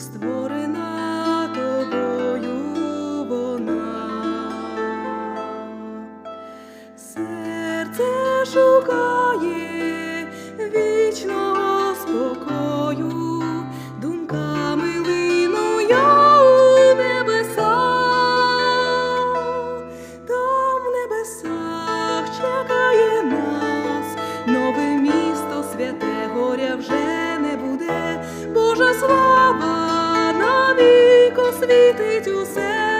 створена тобою вона, шукає вічно. світить усе.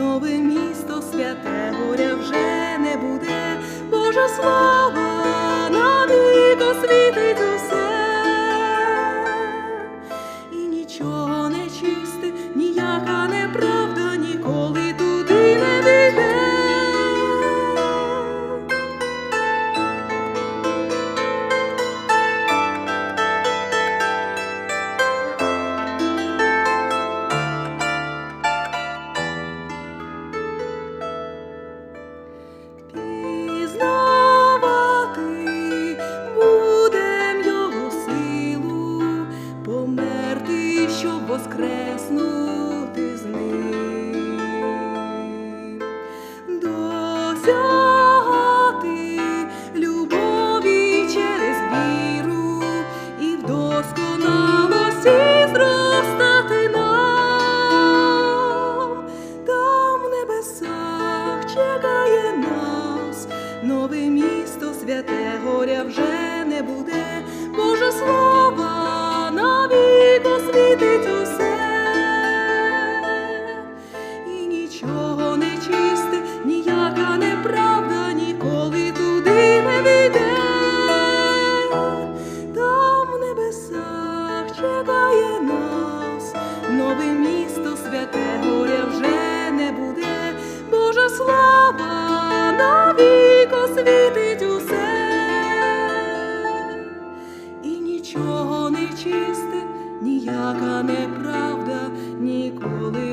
нове місто святе, горя вже не буде, Божа слава навік освітить усе, і нічого не чисте, ніяка неправда. місто святе горя вже не буде, Боже слова навіть. неправда ніколи.